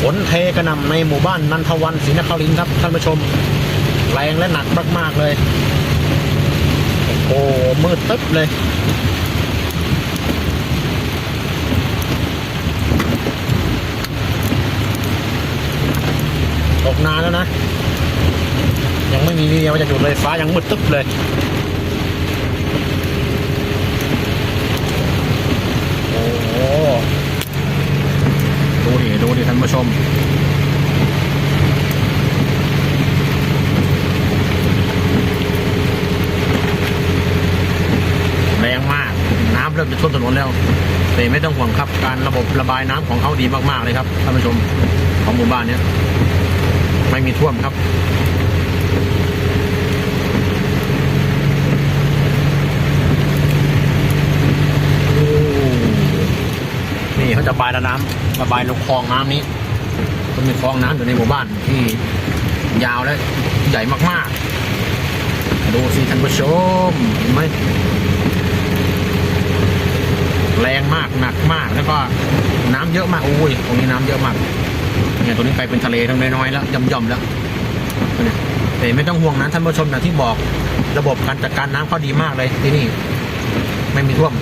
ฝนเทกระหน่ำในหมู่บ้านนันทวันศรีนครินทร์ครับท่านผู้ชม แรงและหนักมากๆเลยโอ้มืดตึ๊บเลย ตกนานแล้วนะ ยังไม่มีวี่แววจะหยุดเลยฟ้ายังมืดตึ๊บเลย โอ้โหิท่านผู้ชมแรงมากน้ำเริ่มจะท่วมถนนแล้วแต่ไม่ต้องห่วงครับการระบบระบายน้ำของเขาดีมากๆเลยครับท่านผู้ชมของหมู่บ้านเนี้ยไม่มีท่วมครับ โอ้นี่ เขาจะระบายน้ำระบายลงคลองน้ำนี้มันมีคลองน้ำอยู่ในหมู่บ้านที่ยาวและใหญ่มากๆ ดูสิท่านผู้ชมเห็นไหมแรงมากหนักมากแล้วก็น้ำเยอะมากอุ้ยตรงนี้น้ำเยอะมากเนี่ยตัวนี้กลายเป็นทะเลทั้งน้อยๆแล้วย่อมๆแล้วเนี่ยแต่ไม่ต้องห่วงนะท่านผู้ชมอย่างที่บอกระบบการจัดการน้ำเขาดีมากเลยที่นี่ ไม่มีท่วม